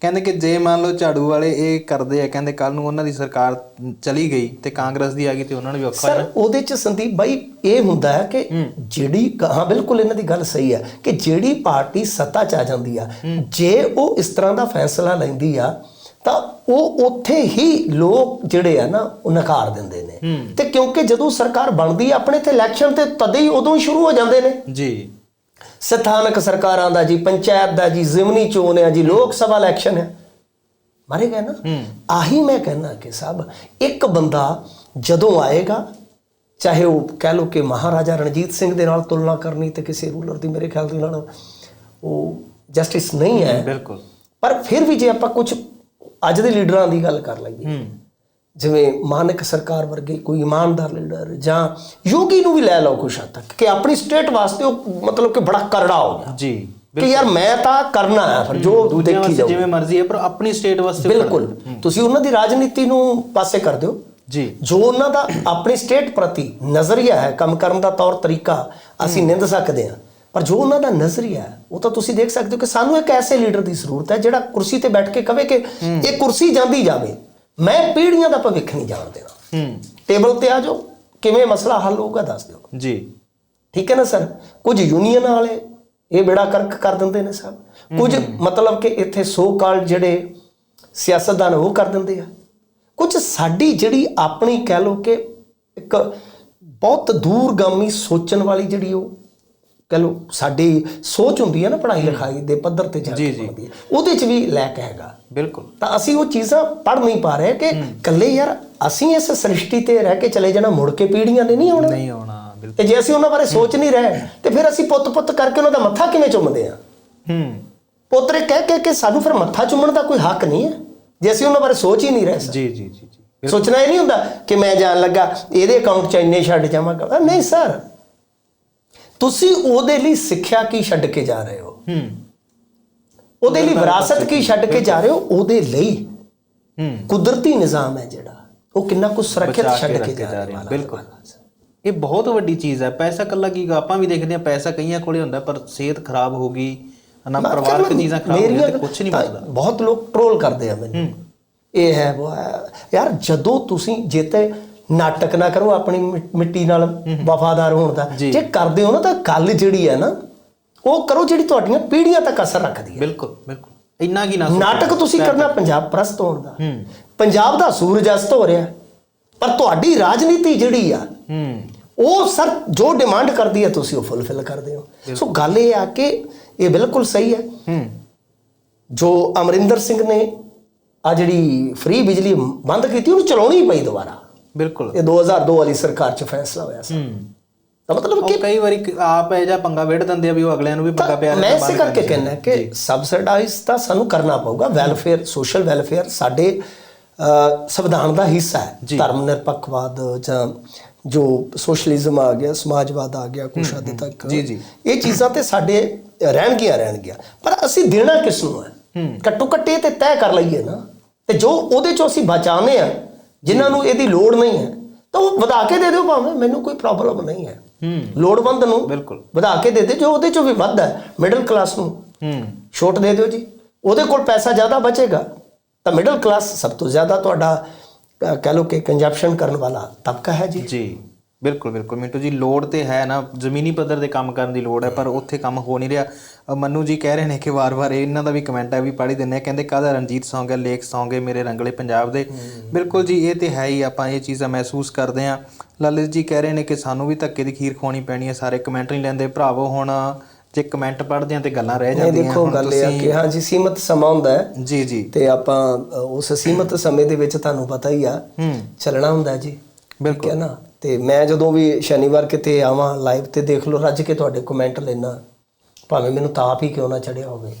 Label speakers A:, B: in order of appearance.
A: ਕਹਿੰਦੇ ਕਿ ਜੇ ਮੰਨ ਲਓ ਝਾੜੂ ਵਾਲੇ ਇਹ ਕਰਦੇ ਆ ਕਹਿੰਦੇ ਕੱਲ ਨੂੰ ਉਹਨਾਂ ਦੀ ਸਰਕਾਰ ਚਲੀ ਗਈ ਤੇ ਕਾਂਗਰਸ ਦੀ ਆ ਗਈ ਤੇ ਉਹਨਾਂ ਨੂੰ ਵੀ ਔਖਾ
B: ਸਰ ਉਹਦੇ ਚ ਸੰਦੀਪ ਬਾਈ ਇਹ ਹੁੰਦਾ ਹੈ ਕਿ ਜਿਹੜੀ ਹਾਂ ਬਿਲਕੁਲ ਇਹਨਾਂ ਦੀ ਗੱਲ ਸਹੀ ਹੈ ਕਿ ਜਿਹੜੀ ਪਾਰਟੀ ਸੱਤਾ 'ਚ ਆ ਜਾਂਦੀ ਆ ਜੇ ਉਹ ਇਸ ਤਰ੍ਹਾਂ ਦਾ ਫੈਸਲਾ ਲੈਂਦੀ ਆ ਤਾਂ ਉਹ ਉੱਥੇ ਹੀ ਲੋਕ ਜਿਹੜੇ ਆ ਨਾ ਉਹ ਨਕਾਰ ਦਿੰਦੇ ਨੇ। ਤੇ ਕਿਉਂਕਿ ਜਦੋਂ ਸਰਕਾਰ ਬਣਦੀ ਆ ਆਪਣੇ ਤੇ ਇਲੈਕਸ਼ਨ ਤੇ ਤਦੇ ਹੀ ਉਦੋਂ ਹੀ ਸ਼ੁਰੂ ਹੋ ਜਾਂਦੇ ਨੇ।
A: ਜੀ।
B: ਸਥਾਨਕ ਸਰਕਾਰਾਂ ਦਾ ਜੀ ਪੰਚਾਇਤ ਦਾ ਜੀ ਜ਼ਿਮਨੀ ਚੋਣ ਹੈ ਜੀ ਲੋਕ ਸਭਾ ਇਲੈਕਸ਼ਨ ਹੈ। ਮਾਰੇ ਗਏ ਨਾ? ਆਹੀ ਮੈਂ ਕਹਿਣਾ ਕਿ ਸਭ ਇੱਕ ਬੰਦਾ ਜਦੋਂ ਆਏਗਾ ਚਾਹੇ ਉਹ ਕਹਿ ਲੋ ਕਿ ਮਹਾਰਾਜਾ ਰਣਜੀਤ ਸਿੰਘ ਦੇ ਨਾਲ ਤੁਲਨਾ ਕਰਨੀ ਤੇ ਕਿਸੇ ਰੂਲਰ ਦੀ ਮੇਰੇ ਖਿਆਲ ਦੇ ਨਾਲ ਉਹ ਜਸਟਿਸ ਨਹੀਂ ਹੈ।
A: ਬਿਲਕੁਲ।
B: ਪਰ ਫਿਰ ਵੀ ਜੇ ਆਪਾਂ ਕੁਝ ਅੱਜ ਦੇ ਲੀਡਰਾਂ ਦੀ ਗੱਲ ਕਰ ਲਈਏ ਜਿਵੇਂ ਮਾਨਕ ਸਰਕਾਰ ਵਰਗੇ ਕੋਈ ਇਮਾਨਦਾਰ ਲੀਡਰ ਜਾਂ ਯੋਗੀ ਨੂੰ ਵੀ ਲੈ ਲਓ ਕੁਛ ਹੱਦ ਤੱਕ ਕਿ ਆਪਣੀ ਸਟੇਟ ਵਾਸਤੇ ਉਹ ਮਤਲਬ ਕਿ ਬੜਾ ਕਰੜਾ ਹੋ ਗਿਆ।
A: ਜੀ
B: ਕਿ ਯਾਰ ਮੈਂ ਤਾਂ ਕਰਨਾ ਹੈ ਫਿਰ ਜੋ ਦੇਖੀ ਜਾਓ
A: ਜਿਵੇਂ ਮਰਜ਼ੀ ਹੈ ਪਰ ਆਪਣੀ ਸਟੇਟ ਵਾਸਤੇ
B: ਬਿਲਕੁਲ। ਤੁਸੀਂ ਉਹਨਾਂ ਦੀ ਰਾਜਨੀਤੀ ਨੂੰ ਪਾਸੇ ਕਰ ਦਿਓ।
A: ਜੀ।
B: ਜੋ ਉਹਨਾਂ ਦਾ ਆਪਣੀ ਸਟੇਟ ਪ੍ਰਤੀ ਨਜ਼ਰੀਆ ਹੈ ਕੰਮ ਕਰਨ ਦਾ ਤੌਰ ਤਰੀਕਾ ਅਸੀਂ ਨਿੰਦ ਸਕਦੇ ਹਾਂ। ਪਰ ਜੋ ਉਹਨਾਂ ਦਾ ਨਜ਼ਰੀਆ ਹੈ ਉਹ ਤਾਂ ਤੁਸੀਂ ਦੇਖ ਸਕਦੇ ਹੋ ਕਿ ਸਾਨੂੰ ਇੱਕ ਐਸੇ ਲੀਡਰ ਦੀ ਜ਼ਰੂਰਤ ਹੈ ਜਿਹੜਾ ਕੁਰਸੀ ਤੇ ਬੈਠ ਕੇ ਕਵੇ ਕਿ ਇਹ ਕੁਰਸੀ ਜਾਂਦੀ ਜਾਵੇ। ਮੈਂ ਪੀੜ੍ਹੀਆਂ ਦਾ ਭਵਿੱਖ ਨਹੀਂ ਜਾਣ ਦੇਣਾ।
A: ਹੂੰ।
B: ਟੇਬਲ ਤੇ ਆ ਜਾਓ ਕਿਵੇਂ ਮਸਲਾ ਹੱਲ ਹੋਊਗਾ ਦੱਸ ਦਿਓ।
A: ਜੀ।
B: ਠੀਕ ਹੈ ਨਾ ਸਰ? ਕੁਝ ਯੂਨੀਅਨ ਵਾਲੇ ਇਹ ਬੇੜਾ ਕਰਕ ਕਰ ਦਿੰਦੇ ਨੇ ਸਰ। ਕੁਝ ਮਤਲਬ ਕਿ ਇੱਥੇ ਸੋ ਕਾਲ ਜਿਹੜੇ ਸਿਆਸਤਦਾਨ ਉਹ ਕਰ ਦਿੰਦੇ ਆ। ਕੁਝ ਸਾਡੀ ਜਿਹੜੀ ਆਪਣੀ ਕਹਿ ਲੋ ਕਿ ਇੱਕ ਬਹੁਤ ਦੂਰਗਾਮੀ ਸੋਚਣ ਵਾਲੀ ਜਿਹੜੀ ਉਹ ਕਹਿ ਲੋ ਸਾਡੀ ਸੋਚ ਹੁੰਦੀ ਹੈ ਨਾ ਪੜ੍ਹਾਈ ਲਿਖਾਈ ਦੇ ਪੱਧਰ ਤੇ ਜਾ ਕੇ ਹੈ। ਉਹਦੇ 'ਚ ਵੀ ਲੈਕ ਹੈਗਾ।
A: ਬਿਲਕੁਲ।
B: ਤਾਂ ਅਸੀਂ ਉਹ ਚੀਜ਼ਾਂ ਪੜ੍ਹ ਨਹੀਂ ਪਾ ਰਹੇ ਕਿ ਕੱਲੇ ਯਾਰ ਅਸੀਂ ਇਸ ਸ੍ਰਿਸ਼ਟੀ ਤੇ ਰਹਿ ਕੇ ਚਲੇ ਜਾਣਾ ਮੁੜ ਕੇ ਪੀੜ੍ਹੀਆਂ ਨੇ ਨਹੀਂ ਆਉਣਾ।
A: ਨਹੀਂ ਆਉਣਾ ਬਿਲਕੁਲ।
B: ਤੇ ਜੇ ਅਸੀਂ ਉਹਨਾਂ ਬਾਰੇ ਸੋਚ ਨਹੀਂ ਰਹੇ ਤੇ ਫਿਰ ਅਸੀਂ ਪੁੱਤ-ਪੁੱਤ ਕਰਕੇ ਉਹਨਾਂ ਦਾ ਮੱਥਾ ਕਿਵੇਂ ਚੁੰਮਦੇ ਆ
A: ਹੂੰ।
B: ਪੋਤਰੇ ਕਹਿ ਕਹਿ ਕੇ ਸਾਨੂੰ ਫਿਰ ਮੱਥਾ ਚੁੰਮਣ ਦਾ ਕੋਈ ਹੱਕ ਨਹੀਂ ਹੈ। ਜੇ ਅਸੀਂ ਉਹਨਾਂ ਬਾਰੇ ਸੋਚ ਹੀ ਨਹੀਂ ਰਹੇ
A: ਜੀ ਜੀ ਜੀ
B: ਸੋਚਣਾ ਇਹ ਨਹੀਂ ਹੁੰਦਾ ਕਿ ਮੈਂ ਜਾਣ ਲੱਗਾ ਇਹਦੇ ਅਕਾਊਂਟ 'ਚ ਇੰਨੇ ਛੱਡ ਜਾਵਾਂਗਾ। ਨਹੀਂ ਸਰ ਤੁਸੀਂ ਉਹਦੇ ਲਈ ਸਿੱਖਿਆ ਕੀ ਛੱਡ ਕੇ ਜਾ ਰਹੇ ਹੋ?
A: ਹੂੰ।
B: ਉਹਦੇ ਲਈ ਵਿਰਾਸਤ ਕੀ ਛੱਡ ਕੇ ਜਾ ਰਹੇ ਹੋ? ਉਹਦੇ ਲਈ।
A: ਹੂੰ।
B: ਕੁਦਰਤੀ ਨਿਜ਼ਾਮ ਹੈ ਜਿਹੜਾ। ਉਹ ਕਿੰਨਾ ਕੁ ਸੁਰੱਖਿਅਤ ਛੱਡ
A: ਕੇ
B: ਜਾ
A: ਜਾ
B: ਰਹੇ ਹੋ
A: ਬਿਲਕੁਲ। ਇਹ ਬਹੁਤ ਵੱਡੀ ਚੀਜ਼ ਹੈ। ਪੈਸਾ ਕੱਲਾ ਕੀ ਗਾ? ਆਪਾਂ ਵੀ ਦੇਖਦੇ ਹਾਂ ਪੈਸਾ ਕਈਆਂ ਕੋਲੇ ਹੁੰਦਾ ਪਰ ਸਿਹਤ ਖਰਾਬ ਹੋ ਗਈ ਨਾ ਪਰਿਵਾਰਕ ਚੀਜ਼ਾਂ ਖਰਾਬ ਹੋ ਗਈਆਂ ਤੇ ਕੁਝ ਨਹੀਂ
B: ਤਾਂ
A: ਬਚਦਾ।
B: ਬਹੁਤ ਲੋਕ ਟ੍ਰੋਲ ਕਰਦੇ ਆ ਮੈਨੂੰ। ਇਹ ਹੈ ਉਹ ਯਾਰ ਜਦੋਂ ਤੁਸੀਂ ਜੇਤੇ ਨਾਟਕ ਨਾ ਕਰੋ ਆਪਣੀ ਮਿੱਟੀ ਨਾਲ ਵਫਾਦਾਰ ਹੋਣ ਦਾ।
A: ਜੀ।
B: ਕਰਦੇ ਹੋ ਨਾ ਤਾਂ ਗੱਲ ਜਿਹੜੀ ਹੈ ਨਾ ਉਹ ਕਰੋ ਜਿਹੜੀ ਤੁਹਾਡੀਆਂ ਪੀੜ੍ਹੀਆਂ ਤੱਕ ਅਸਰ ਰੱਖਦੀ ਹੈ।
A: ਬਿਲਕੁਲ ਬਿਲਕੁਲ। ਇੰਨਾ ਕੀ ਨਾ।
B: ਨਾਟਕ ਤੁਸੀਂ ਕਰਨਾ ਪੰਜਾਬ ਪ੍ਰਸਤ ਹੋਣ ਦਾ। ਪੰਜਾਬ ਦਾ ਸੂਰਜ ਅਸਤ ਹੋ ਰਿਹਾ। ਪਰ ਤੁਹਾਡੀ ਰਾਜਨੀਤੀ ਜਿਹੜੀ ਆ ਉਹ ਸਰ ਜੋ ਡਿਮਾਂਡ ਕਰਦੀ ਹੈ ਤੁਸੀਂ ਉਹ ਫੁੱਲਫਿਲ ਕਰਦੇ ਹੋ। ਸੋ ਗੱਲ ਇਹ ਆ ਕਿ ਇਹ ਬਿਲਕੁਲ ਸਹੀ ਹੈ। ਜੋ ਅਮਰਿੰਦਰ ਸਿੰਘ ਨੇ ਆ ਜਿਹੜੀ ਫ੍ਰੀ ਬਿਜਲੀ ਬੰਦ ਕੀਤੀ ਉਹਨੂੰ ਚਲਾਉਣੀ ਪਈ ਦੁਬਾਰਾ।
A: ਬਿਲਕੁਲ।
B: ਇਹ 2002 ਵਾਲੀ ਸਰਕਾਰ 'ਚ ਫੈਸਲਾ ਹੋਇਆ ਸੀ। ਤਾਂ ਮਤਲਬ ਕਿ
A: ਕਈ ਵਾਰੀ ਆਪ ਇਹ ਜਾਂ ਪੰਗਾ ਵੇੜ ਦਿੰਦੇ ਆ ਵੀ ਉਹ ਅਗਲਿਆਂ ਨੂੰ ਵੀ ਪੰਗਾ ਪਿਆ
B: ਮੈਂ ਇਸੇ ਕਰਕੇ ਕਹਿੰਦਾ ਕਿ ਸਬਸਿਡਾਈਜ਼ ਤਾਂ ਸਾਨੂੰ ਕਰਨਾ ਪਊਗਾ। ਵੈਲਫੇਅਰ ਸੋਸ਼ਲ ਵੈਲਫੇਅਰ ਸਾਡੇ ਸੰਵਿਧਾਨ ਦਾ ਹਿੱਸਾ ਹੈ। ਧਰਮ ਨਿਰਪੱਖਵਾਦ ਜਾਂ ਜੋ ਸੋਸ਼ਲਿਜ਼ਮ ਆ ਗਿਆ ਸਮਾਜਵਾਦ ਆ ਗਿਆ ਕੁਛ ਹੱਦ ਤੱਕ।
A: ਜੀ, ਜੀ।
B: ਇਹ ਚੀਜ਼ਾਂ ਤੇ ਸਾਡੇ ਰਹਿਣਗੀਆਂ ਰਹਿਣਗੀਆਂ। ਪਰ ਅਸੀਂ ਦੇਣਾ ਕਿਸ ਨੂੰ ਹੈ? ਘੱਟੋ ਘੱਟ ਇਹ ਤੇ ਤੈਅ ਕਰ ਲਈਏ ਨਾ। ਤੇ ਜੋ ਉਹਦੇ ਚੋਂ ਅਸੀਂ ਬਚਾਉਂਦੇ ਆ ਜਿਨ੍ਹਾਂ ਨੂੰ ਇਹਦੀ ਲੋੜ ਨਹੀਂ ਹੈ ਤਾਂ ਉਹ ਵਧਾ ਕੇ ਦੇ ਦਿਓ ਭਾਵੇਂ ਮੈਨੂੰ ਕੋਈ ਪ੍ਰੋਬਲਮ ਨਹੀਂ ਹੈ।
A: ਹੂੰ।
B: ਲੋੜਵੰਦ ਨੂੰ
A: ਬਿਲਕੁਲ।
B: ਵਧਾ ਕੇ ਦੇ ਦੇ ਜੋ ਉਹਦੇ ਚੋਂ ਵੀ ਵੱਧ ਹੈ ਮਿਡਲ ਕਲਾਸ ਨੂੰ।
A: ਹੂੰ।
B: ਛੋਟ ਦੇ ਦਿਓ ਜੀ। ਉਹਦੇ ਕੋਲ ਪੈਸਾ ਜ਼ਿਆਦਾ ਬਚੇਗਾ ਤਾਂ ਮਿਡਲ ਕਲਾਸ ਸਭ ਤੋਂ ਜ਼ਿਆਦਾ ਤੁਹਾਡਾ ਕਹਿ ਲਓ ਕਿ ਕੰਜਪਸ਼ਨ ਕਰਨ ਵਾਲਾ ਤਬਕਾ ਹੈ ਜੀ।
A: ਜੀ। ਬਿਲਕੁਲ ਬਿਲਕੁਲ। ਮਿੰਟੂ ਜੀ ਲੋੜ ਤੇ ਹੈ ਨਾ। ਜ਼ਮੀਨੀ ਪੱਧਰ ਤੇ ਕੰਮ ਕਰਨ ਦੀ ਲੋੜ ਹੈ ਪਰ ਉੱਥੇ ਕੰਮ ਹੋ ਨਹੀਂ ਰਿਹਾ। ਮੰਨੂ ਜੀ ਕਹਿ ਰਹੇ ਨੇ ਕਿ ਵਾਰ-ਵਾਰ ਇਹਨਾਂ ਦਾ ਵੀ ਕਮੈਂਟ ਹੈ ਵੀ ਪੜ੍ਹ ਆ। ਕਹਿੰਦੇ ਕਾਹਦਾ ਰਣਜੀਤ Song ਹੈ ਲੇਖ Song ਹੈ ਮੇਰੇ ਰੰਗਲੇ ਪੰਜਾਬ ਦੇ। ਬਿਲਕੁਲ ਜੀ ਇਹ ਤੇ ਹੈ ਹੀ ਆਪਾਂ ਇਹ ਚੀਜ਼ਾਂ ਮਹਿਸੂਸ ਕਰਦੇ ਆ ਲਲਿਤ ਜੀ ਕਹਿ ਰਹੇ ਨੇ ਕਿ ਸਾਨੂੰ ਵੀ ਧੱਕੇ ਦੀ ਖੀਰ ਖਵਾਉਣੀ ਪੈਣੀ ਹੈ ਸਾਰੇ ਕਮੈਂਟ ਨਹੀਂ ਲੈਂਦੇ। ਭਰਾਵੋ ਹੁਣ ਜੇ ਕਮੈਂਟ ਪੜ੍ਹਦੇ ਆ ਤੇ ਗੱਲਾਂ ਰਹਿ ਜਾਂਦੀਆਂ।
B: ਦੇਖੋ ਗੱਲ ਇਹ ਆ ਕਿ ਹਾਂ ਜੀ ਸੀਮਤ ਸਮਾਂ ਹੁੰਦਾ ਹੈ।
A: ਜੀ ਜੀ।
B: ਤੇ ਆਪਾਂ ਉਸ ਸੀਮਤ ਸਮੇਂ ਦੇ ਵਿੱਚ ਤੁਹਾਨੂੰ ਪਤਾ ਹੀ ਆ ਚੱਲਣਾ ਹੁੰਦਾ ਜੀ।
A: ਬਿਲਕੁਲ।
B: ਹੈ ਨਾ? ਤੇ ਮੈਂ ਜਦੋਂ ਵੀ ਸ਼ਨੀਵਾਰ ਕਿਤੇ ਆਵਾਂ ਲਾਈਵ ਤੇ ਦੇਖ ਲਓ ਰੱਜ ਕੇ ਤੁਹਾਡੇ ਕਮੈਂਟ ਲੈਣਾ ਭਾਵੇਂ ਮੈਨੂੰ ਤਾਪ ਹੀ ਕਿਉਂ ਨਾ ਚੜਿਆ ਹੋਵੇ।